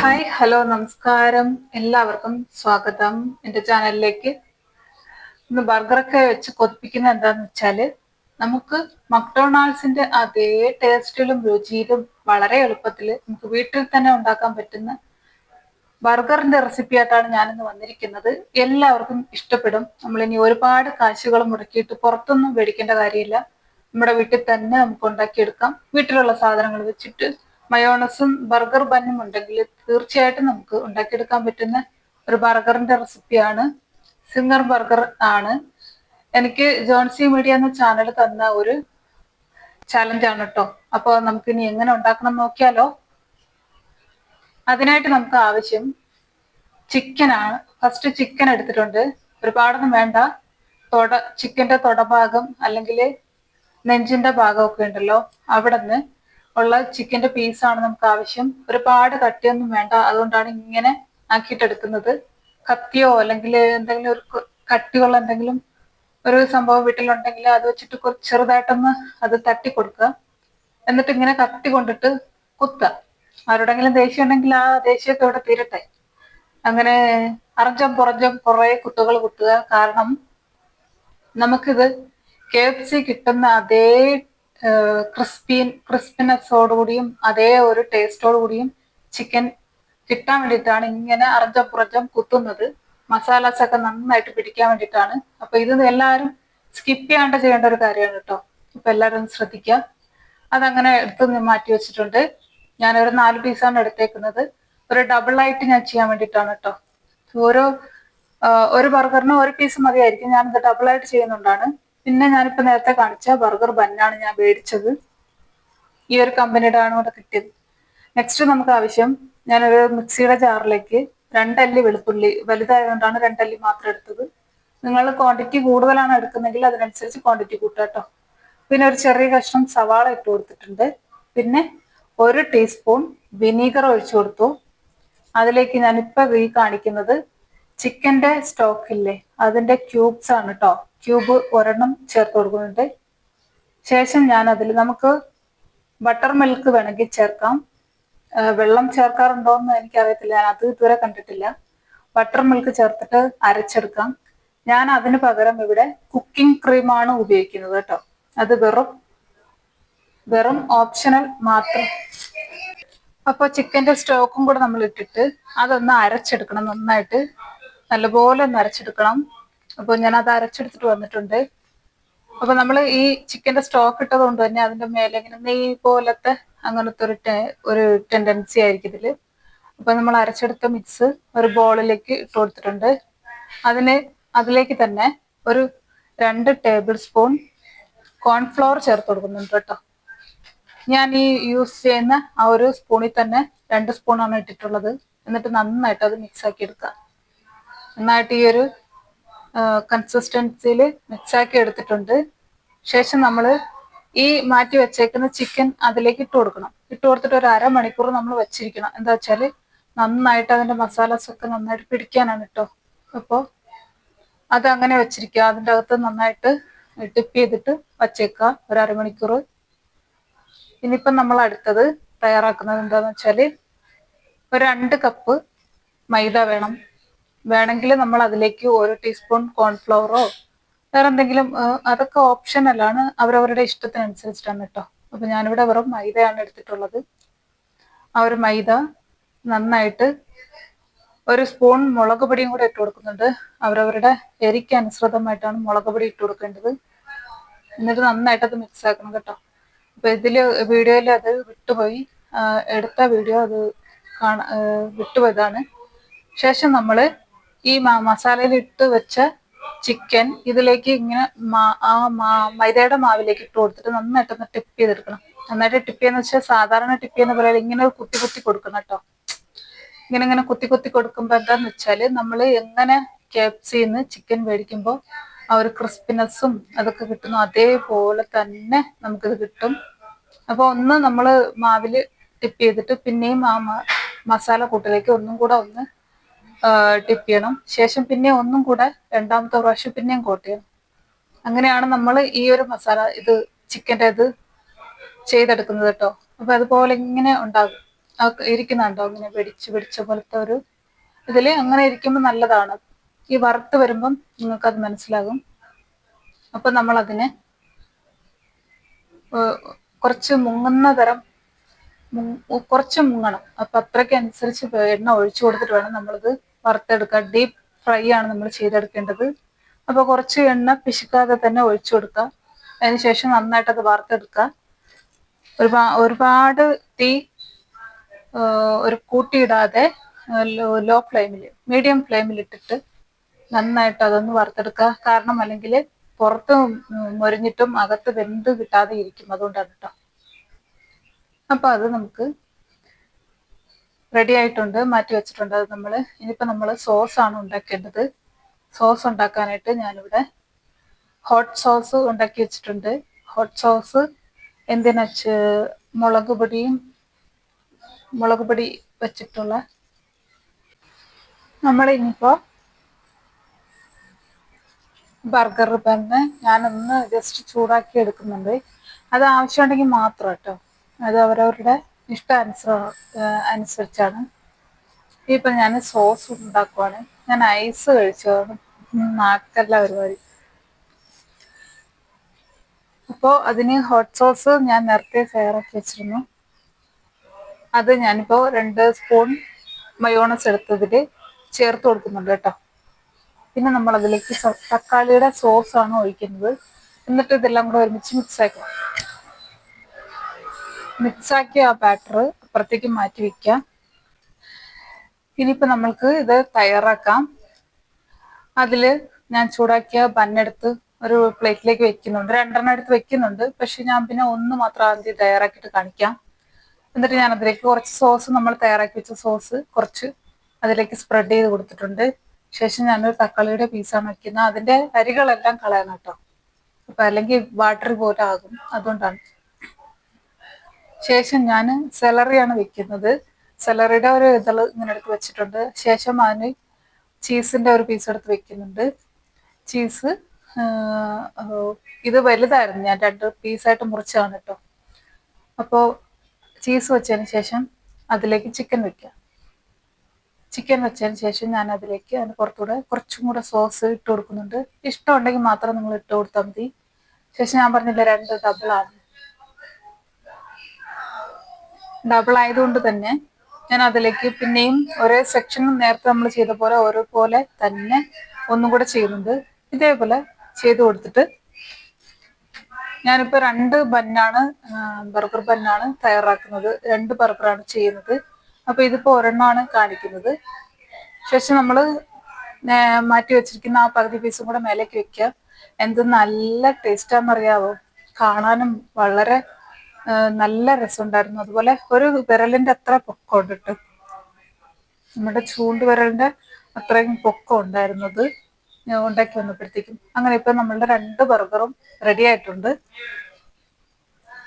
Hi hello നമസ്കാരം. എല്ലാവർക്കും സ്വാഗതം എന്റെ ചാനലിലേക്ക്. ഇന്ന് ബർഗറൊക്കെ വെച്ച് കൊതിപ്പിക്കുന്ന എന്താന്ന് വെച്ചാൽ നമുക്ക് മക്ഡൊണാൾഡ്സിന്റെ അതേ ടേസ്റ്റിലും രുചിയിലും വളരെ എളുപ്പത്തിൽ നമുക്ക് വീട്ടിൽ തന്നെ ഉണ്ടാക്കാൻ പറ്റുന്ന ബർഗറിന്റെ റെസിപ്പി ആയിട്ടാണ് ഞാനിന്ന് വന്നിരിക്കുന്നത്. എല്ലാവർക്കും ഇഷ്ടപ്പെടും. നമ്മൾ ഇനി ഒരുപാട് കാശുകൾ മുടക്കിയിട്ട് പുറത്തൊന്നും മേടിക്കേണ്ട കാര്യമില്ല. നമ്മുടെ വീട്ടിൽ തന്നെ നമുക്ക് ഉണ്ടാക്കിയെടുക്കാം. വീട്ടിലുള്ള സാധനങ്ങൾ വെച്ചിട്ട് മയോണസും ബർഗർ ബന്നും ഉണ്ടെങ്കിൽ തീർച്ചയായിട്ടും നമുക്ക് ഉണ്ടാക്കിയെടുക്കാൻ പറ്റുന്ന ഒരു ബർഗറിന്റെ റെസിപ്പിയാണ്. സിംഗർ ബർഗർ ആണ്. എനിക്ക് ജോൺസി മീഡിയ എന്ന ചാനൽ തന്ന ഒരു ചലഞ്ചാണ് കേട്ടോ അപ്പോൾ നമുക്കിനി എങ്ങനെ ഉണ്ടാക്കണം നോക്കിയാലോ. അതിനായിട്ട് നമുക്ക് ആവശ്യം ചിക്കനാണ് ഫസ്റ്റ് ചിക്കൻ എടുത്തിട്ടുണ്ട്. ഒരുപാടൊന്നും വേണ്ട. തൊട ചിക്കന്റെ തൊടഭാഗം അല്ലെങ്കിൽ നെഞ്ചിന്റെ ഭാഗമൊക്കെ ഉണ്ടല്ലോ. അവിടെ നിന്ന് ഉള്ള ചിക്കന്റെ പീസാണ് നമുക്ക് ആവശ്യം. ഒരുപാട് കട്ടിയൊന്നും വേണ്ട. അതുകൊണ്ടാണ് ഇങ്ങനെ ആക്കിയിട്ടെടുക്കുന്നത്. കത്തിയോ അല്ലെങ്കിൽ എന്തെങ്കിലും ഒരു കട്ടിയുള്ള എന്തെങ്കിലും ഒരു സംഭവം വീട്ടിലുണ്ടെങ്കിൽ അത് വെച്ചിട്ട് കുറച്ച് ചെറുതായിട്ടൊന്ന് അത് തട്ടി കൊടുക്കുക. എന്നിട്ട് ഇങ്ങനെ കത്തി കൊണ്ടിട്ട് കുത്തുക. ആരോടെങ്കിലും ദേഷ്യം ഉണ്ടെങ്കിൽ ആ ദേഷ്യമൊക്കെ ഇവിടെ തീരട്ടെ. അങ്ങനെ അറഞ്ചം പുറഞ്ചം കുറെ കുത്തുകൾ കുത്തുക. കാരണം നമുക്കിത് കെ എഫ് സി കിട്ടുന്ന അതേ ക്രിസ്പീൻ ക്രിസ്പിനെസ്സോടുകൂടിയും അതേ ഒരു ടേസ്റ്റോടു കൂടിയും ചിക്കൻ കിട്ടാൻ വേണ്ടിയിട്ടാണ് ഇങ്ങനെ അറഞ്ചം പുറഞ്ചം കുത്തുന്നത്. മസാലാസ് ഒക്കെ നന്നായിട്ട് പിടിക്കാൻ വേണ്ടിയിട്ടാണ്. അപ്പൊ ഇത് എല്ലാവരും സ്കിപ്പ് ചെയ്യാണ്ട് ചെയ്യേണ്ട ഒരു കാര്യമാണ് കേട്ടോ. അപ്പൊ എല്ലാവരും ശ്രദ്ധിക്കുക അതങ്ങനെ എടുത്ത് മാറ്റി വെച്ചിട്ടുണ്ട്. ഞാൻ ഒരു നാല് പീസാണ് എടുത്തേക്കുന്നത്. ഒരു ഡബിൾ ആയിട്ട് ഞാൻ ചെയ്യാൻ വേണ്ടിയിട്ടാണ് കേട്ടോ. ഓരോ ഒരു ബർഗറിന് ഒരു പീസ് മതിയായിരിക്കും. ഞാനിത് ഡബിൾ ആയിട്ട് ചെയ്യുന്നുണ്ടാണ്. പിന്നെ ഞാനിപ്പോ നേരത്തെ കാണിച്ച ബർഗർ ബന്നാണ് ഞാൻ മേടിച്ചത്. ഈ ഒരു കമ്പനിയുടെ ആണ് ഇവിടെ കിട്ടിയത്. നെക്സ്റ്റ് നമുക്ക് ആവശ്യം ഞാനൊരു മിക്സിയുടെ ജാറിലേക്ക് രണ്ടല്ലി വെളുത്തുള്ളി വലുതായതുകൊണ്ടാണ് രണ്ടല്ലി മാത്രം എടുത്തത്. നിങ്ങൾ ക്വാണ്ടിറ്റി കൂടുതലാണ് എടുക്കുന്നെങ്കിൽ അതിനനുസരിച്ച് ക്വാണ്ടിറ്റി കൂട്ടുക കേട്ടോ. പിന്നെ ഒരു ചെറിയ കഷ്ണം സവാള ഇട്ട് കൊടുത്തിട്ടുണ്ട്. പിന്നെ ഒരു ടീസ്പൂൺ വിനീഗർ ഒഴിച്ചു കൊടുത്തു. അതിലേക്ക് ഞാനിപ്പോ ഈ കാണിക്കുന്നത് ചിക്കന്റെ സ്റ്റോക്ക് ഇല്ലേ? അതിന്റെ ക്യൂബ്സ് ആണ് കേട്ടോ. ക്യൂബ് ഒരെണ്ണം ചേർത്ത് കൊടുക്കുന്നുണ്ട്. ശേഷം ഞാൻ അതിൽ നമുക്ക് ബട്ടർ മിൽക്ക് വേണമെങ്കിൽ ചേർക്കാം. വെള്ളം ചേർക്കാറുണ്ടോ എന്ന് എനിക്കറിയത്തില്ല. ഞാൻ അത് ഇതുവരെ കണ്ടിട്ടില്ല. ബട്ടർ മിൽക്ക് ചേർത്തിട്ട് അരച്ചെടുക്കാം. ഞാൻ അതിന് പകരം ഇവിടെ കുക്കിംഗ് ക്രീമാണ് ഉപയോഗിക്കുന്നത് കേട്ടോ. അത് വെറും വെറും ഓപ്ഷണൽ മാത്രം. അപ്പൊ ചിക്കന്റെ സ്റ്റോക്കും കൂടെ നമ്മൾ ഇട്ടിട്ട് അതൊന്ന് അരച്ചെടുക്കണം. നന്നായിട്ട് നല്ലപോലെ ഒന്ന് അരച്ചെടുക്കണം. അപ്പോൾ ഞാൻ അത് അരച്ചെടുത്തിട്ട് വന്നിട്ടുണ്ട്. അപ്പൊ നമ്മൾ ഈ ചിക്കന്റെ സ്റ്റോക്ക് ഇട്ടത് കൊണ്ട് തന്നെ അതിന്റെ മേലെ ഇങ്ങനെ നെയ് പോലത്തെ അങ്ങനത്തെ ഒരു ഒരു ടെൻഡൻസി ആയിരിക്കും ഇതിൽ. അപ്പൊ നമ്മൾ അരച്ചെടുത്ത മിക്സ് ഒരു ബോളിലേക്ക് ഇട്ട് കൊടുത്തിട്ടുണ്ട്. അതിന് അതിലേക്ക് തന്നെ ഒരു രണ്ട് ടേബിൾ സ്പൂൺ കോൺഫ്ലവർ ചേർത്ത് കൊടുക്കുന്നുണ്ട് കേട്ടോ. ഞാൻ ഈ യൂസ് ചെയ്യുന്ന ആ ഒരു സ്പൂണിൽ തന്നെ രണ്ട് സ്പൂണാണ് ഇട്ടിട്ടുള്ളത്. എന്നിട്ട് നന്നായിട്ട് അത് മിക്സ് ആക്കി എടുക്കുക. നന്നായിട്ട് ഈ ഒരു കൺസിസ്റ്റൻസിയിൽ മിക്സാക്കി എടുത്തിട്ടുണ്ട്. ശേഷം നമ്മൾ ഈ മാറ്റി വെച്ചേക്കുന്ന ചിക്കൻ അതിലേക്ക് ഇട്ട് കൊടുക്കണം. ഇട്ട് കൊടുത്തിട്ട് ഒരു അരമണിക്കൂർ നമ്മൾ വെച്ചിരിക്കണം. എന്താ വെച്ചാൽ നന്നായിട്ട് അതിന്റെ മസാലാസ് ഒക്കെ നന്നായിട്ട് പിടിക്കാനാണ് കേട്ടോ അപ്പോൾ അത് അങ്ങനെ വെച്ചിരിക്കുക. അതിന്റെ അകത്ത് നന്നായിട്ട് ടിപ്പ് ചെയ്തിട്ട് വച്ചേക്കുക. ഒരു അരമണിക്കൂർ ഇനിയിപ്പം നമ്മൾ അടുത്തത് തയ്യാറാക്കുന്നത് എന്താന്ന് വെച്ചാൽ ഒരു രണ്ട് കപ്പ് മൈദ വേണം. വേണമെങ്കിൽ നമ്മൾ അതിലേക്ക് ഒരു ടീസ്പൂൺ കോൺഫ്ലവറോ വേറെ എന്തെങ്കിലും അതൊക്കെ ഓപ്ഷനല്ലാണ് അവരവരുടെ ഇഷ്ടത്തിനനുസരിച്ചിട്ടാണ് കേട്ടോ. അപ്പൊ ഞാനിവിടെ വെറും മൈദയാണ് എടുത്തിട്ടുള്ളത്. ആ ഒരു മൈദ നന്നായിട്ട് ഒരു സ്പൂൺ മുളക് പൊടിയും കൂടെ ഇട്ട് കൊടുക്കുന്നുണ്ട്. അവരവരുടെ എരിക്ക് അനുസൃതമായിട്ടാണ് മുളക് പൊടി ഇട്ട് കൊടുക്കേണ്ടത്. എന്നിട്ട് നന്നായിട്ട് അത് മിക്സ് ആക്കണം കേട്ടോ. അപ്പൊ ഇതിൽ വീഡിയോയിൽ അത് വിട്ടുപോയി. എടുത്ത വീഡിയോ അത് കാണാ വിട്ടുപോയതാണ്. ശേഷം നമ്മൾ ഈ മസാലയിൽ ഇട്ട് വെച്ച ചിക്കൻ ഇതിലേക്ക് ഇങ്ങനെ ആ മൈദയുടെ മാവിലേക്ക് ഇട്ട് കൊടുത്തിട്ട് നന്നായിട്ടൊന്ന് ടിപ്പ് ചെയ്തെടുക്കണം. നന്നായിട്ട് ടിപ്പ് ചെയ്യുന്ന വെച്ചാൽ സാധാരണ ടിപ്പ് ചെയ്യുന്ന പോലെ ഇങ്ങനെ കുത്തി കുത്തി കൊടുക്കണം കേട്ടോ ഇങ്ങനെ ഇങ്ങനെ കുത്തി കുത്തി കൊടുക്കുമ്പോൾ എന്താന്ന് വെച്ചാൽ നമ്മൾ എങ്ങനെ കേപ്സിന്ന് ചിക്കൻ മേടിക്കുമ്പോൾ ആ ഒരു ക്രിസ്പിനെസ്സും അതൊക്കെ കിട്ടുന്നു അതേപോലെ തന്നെ നമുക്കിത് കിട്ടും. അപ്പോൾ ഒന്ന് നമ്മൾ മാവിൽ ടിപ്പ് ചെയ്തിട്ട് പിന്നെയും ആ മസാല കൂട്ടിലേക്ക് ഒന്നും കൂടെ ഒന്ന് ടിപ്പ് ചെയ്യണം. ശേഷം പിന്നെ ഒന്നും കൂടെ രണ്ടാമത്തെ പ്രാവശ്യം പിന്നെയും കോട്ട് ചെയ്യണം. അങ്ങനെയാണ് നമ്മൾ ഈ ഒരു മസാല ഇത് ചിക്കന്റെ ഇത് ചെയ്തെടുക്കുന്നത് കേട്ടോ. അപ്പൊ അതുപോലെ ഇങ്ങനെ ഉണ്ടാകും. ഇരിക്കുന്നുണ്ടോ? ഇങ്ങനെ വെടിച്ച് പിടിച്ച പോലത്തെ ഒരു ഇതിൽ അങ്ങനെ ഇരിക്കുമ്പോൾ നല്ലതാണ്. ഈ വറുത്ത് വരുമ്പം നിങ്ങൾക്കത് മനസ്സിലാകും. അപ്പം നമ്മളതിനെ കുറച്ച് മുങ്ങുന്ന തരം കുറച്ച് മുങ്ങണം. അപ്പം അത്രയ്ക്ക് അനുസരിച്ച് എണ്ണ ഒഴിച്ചു കൊടുത്തിട്ട് വേണം നമ്മളിത് വറുത്തെടുക്കാൻ ഡീപ്പ് ഫ്രൈ ആണ് നമ്മൾ ചെയ്തെടുക്കേണ്ടത്. അപ്പോൾ കുറച്ച് എണ്ണ പിശുക്കാതെ തന്നെ ഒഴിച്ചു കൊടുക്കുക. അതിനുശേഷം നന്നായിട്ട് അത് വറുത്തെടുക്കുക. ഒരുപാ ഒരുപാട് തീ ഒരു കൂട്ടിയിടാതെ ലോ ഫ്ലെയിമിൽ മീഡിയം ഫ്ലെയിമിൽ ഇട്ടിട്ട് നന്നായിട്ട് അതൊന്ന് വറുത്തെടുക്കുക. കാരണം അല്ലെങ്കിൽ പുറത്ത് മുരിഞ്ഞിട്ടും അകത്ത് വെന്ത് കിട്ടാതെ ഇരിക്കും. അതുകൊണ്ടാണ് കേട്ടോ അപ്പോൾ അത് നമുക്ക് റെഡി ആയിട്ടുണ്ട് മാറ്റി വെച്ചിട്ടുണ്ട്. അത് നമ്മൾ ഇനിയിപ്പോൾ നമ്മൾ സോസ് ആണ് ഉണ്ടാക്കേണ്ടത്. സോസ് ഉണ്ടാക്കാനായിട്ട് ഞാനിവിടെ ഹോട്ട് സോസ് ഉണ്ടാക്കി വെച്ചിട്ടുണ്ട്. ഹോട്ട് സോസ് എന്തിനാ മുളക് പൊടിയും മുളക് പൊടി വെച്ചിട്ടുള്ള നമ്മൾ ഇനിയിപ്പോൾ ബർഗർ ബണ്ണ് ഞാനൊന്ന് ജസ്റ്റ് ചൂടാക്കി എടുക്കുന്നുണ്ട്. അത് ആവശ്യമുണ്ടെങ്കിൽ മാത്രം കേട്ടോ. അത് അവരവരുടെ ഇഷ്ടാനുസര അനുസരിച്ചാണ്. ഇപ്പം ഞാൻ സോസ് ഉണ്ടാക്കുവാണ്. ഞാൻ ഐസ് കഴിച്ചതാണ്. നാക്കല്ല പരിപാടി. അപ്പോൾ അതിന് ഹോട്ട് സോസ് ഞാൻ നേരത്തെ ഫെയറാക്കി വെച്ചിരുന്നു. അത് ഞാനിപ്പോൾ രണ്ട് സ്പൂൺ മയോണസ് എടുത്തതിൽ ചേർത്ത് കൊടുക്കുന്നുണ്ട് കേട്ടോ. പിന്നെ നമ്മൾ അതിലേക്ക് തക്കാളിയുടെ സോസാണ് ഒഴിക്കുന്നത്. എന്നിട്ട് ഇതെല്ലാം കൂടെ ഒരുമിച്ച് മിക്സ് ആക്കണം മിക്സാക്കിയ ആ ബാറ്റർ അപ്പുറത്തേക്ക് മാറ്റി വെക്കാം. ഇനിയിപ്പോൾ നമ്മൾക്ക് ഇത് തയ്യാറാക്കാം. അതിൽ ഞാൻ ചൂടാക്കിയ ബന്നെടുത്ത് ഒരു പ്ലേറ്റിലേക്ക് വെക്കുന്നുണ്ട്. രണ്ടെണ്ണം എടുത്ത് വെക്കുന്നുണ്ട്. പക്ഷെ ഞാൻ പിന്നെ ഒന്ന് മാത്രം ആദ്യം തയ്യാറാക്കിയിട്ട് കാണിക്കാം. എന്നിട്ട് ഞാൻ അതിലേക്ക് കുറച്ച് സോസ് നമ്മൾ തയ്യാറാക്കി വെച്ച സോസ് കുറച്ച് അതിലേക്ക് സ്പ്രെഡ് ചെയ്ത് കൊടുത്തിട്ടുണ്ട്. ശേഷം ഞാനൊരു തക്കാളിയുടെ പീസാണ് വെക്കുന്നത്. അതിന്റെ അരികളെല്ലാം കളയണം കേട്ടോ. അപ്പൊ അല്ലെങ്കിൽ വാട്ടർ പോലെ ആകും. അതുകൊണ്ടാണ്. ശേഷം ഞാൻ സെലറിയാണ് വെക്കുന്നത്. സെലറിയുടെ ഒരു ഇതൾ ഇങ്ങനെ എടുത്ത് വെച്ചിട്ടുണ്ട്. ശേഷം അതിന് ചീസിന്റെ ഒരു പീസ് എടുത്ത് വെക്കുന്നുണ്ട്. ചീസ് ഇത് വലുതായിരുന്നു. ഞാൻ രണ്ട് പീസായിട്ട് മുറിച്ചാണ് കേട്ടോ. അപ്പോൾ ചീസ് വെച്ചതിന് ശേഷം അതിലേക്ക് ചിക്കൻ വെക്കാം. ചിക്കൻ വെച്ചതിന് ശേഷം ഞാൻ അതിലേക്ക് അതിന് പുറത്തൂടെ കുറച്ചും കൂടെ സോസ് ഇട്ട് കൊടുക്കുന്നുണ്ട്. ഇഷ്ടമുണ്ടെങ്കിൽ മാത്രം നിങ്ങൾ ഇട്ട് കൊടുത്താൽ മതി. ശേഷം ഞാൻ പറഞ്ഞില്ല രണ്ട് ഡബിളാണ് ഡബിൾ ആയതുകൊണ്ട് തന്നെ ഞാൻ അതിലേക്ക് പിന്നെയും ഒരേ സെക്ഷൻ നേരത്തെ നമ്മൾ ചെയ്ത പോലെ ഓരോ പോലെ തന്നെ ഒന്നും കൂടെ ചെയ്യുന്നുണ്ട്. ഇതേപോലെ ചെയ്ത് കൊടുത്തിട്ട് ഞാനിപ്പോൾ രണ്ട് ബന്നാണ് ബർഗർ ബന്നാണ് തയ്യാറാക്കുന്നത്. രണ്ട് ബർഗറാണ് ചെയ്യുന്നത്. അപ്പോൾ ഇതിപ്പോൾ ഒരെണ്ണമാണ് കാണിക്കുന്നത്. ശേഷം നമ്മൾ മാറ്റി വെച്ചിരിക്കുന്ന ആ പകുതി പീസും കൂടെ മേലേക്ക് വെക്കുക എന്ത് നല്ല ടേസ്റ്റാണെന്നറിയാവോ കാണാനും വളരെ നല്ല രസമുണ്ടായിരുന്നു. അതുപോലെ ഒരു വിരലിന്റെ അത്ര പൊക്കം ഉണ്ട് നമ്മുടെ ചൂണ്ട് വിരലിന്റെ അത്രയും പൊക്കം ഉണ്ടായിരുന്നത് ഉണ്ടാക്കി വന്നപ്പോഴത്തേക്കും. അങ്ങനെ ഇപ്പൊ നമ്മളുടെ രണ്ട് ബർഗറും റെഡി ആയിട്ടുണ്ട്.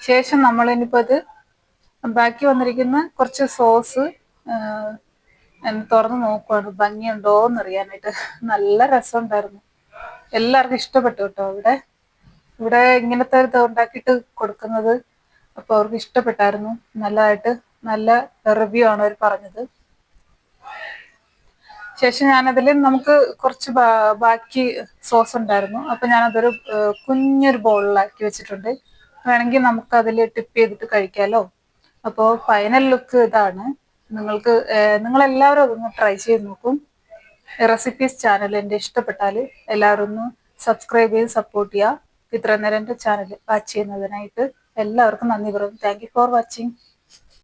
ശേഷം നമ്മൾ ഇനിയിപ്പോ ഇത് ബാക്കി വന്നിരിക്കുന്ന കുറച്ച് സോസ് തുറന്ന് നോക്കുവാണ്. ഭംഗിയുണ്ടോ എന്നറിയാനായിട്ട് നല്ല രസമുണ്ടായിരുന്നു. എല്ലാവർക്കും ഇഷ്ടപ്പെട്ടു കേട്ടോ ഇവിടെ. ഇവിടെ ഇങ്ങനത്തെ ഇത് ഉണ്ടാക്കിയിട്ട് കൊടുക്കുന്നത് അപ്പോൾ അവർക്ക് ഇഷ്ടപ്പെട്ടായിരുന്നു. നല്ലതായിട്ട് നല്ല റിവ്യൂ ആണ് അവർ പറഞ്ഞത്. ശേഷം ഞാനതിൽ നമുക്ക് കുറച്ച് ബാക്കി സോസ് ഉണ്ടായിരുന്നു. അപ്പം ഞാനതൊരു കുഞ്ഞൊരു ബോളിലാക്കി വെച്ചിട്ടുണ്ട്. വേണമെങ്കിൽ നമുക്ക് അതിൽ ടിപ്പ് ചെയ്തിട്ട് കഴിക്കാമല്ലോ അപ്പോൾ ഫൈനൽ ലുക്ക് ഇതാണ്. നിങ്ങൾക്ക് നിങ്ങളെല്ലാവരും അതൊന്ന് ട്രൈ ചെയ്ത് നോക്കും. റെസിപ്പീസ് ചാനൽ എന്റെ ഇഷ്ടപ്പെട്ടാൽ എല്ലാവരും ഒന്ന് സബ്സ്ക്രൈബ് ചെയ്ത് സപ്പോർട്ട് ചെയ്യുക. ഇത്ര നേരം എന്റെ ചാനൽ വാച്ച് ചെയ്യുന്നതിനായിട്ട് എല്ലാവർക്കും നന്ദി പറയുന്നു താങ്ക് ഫോർ വാച്ചിങ്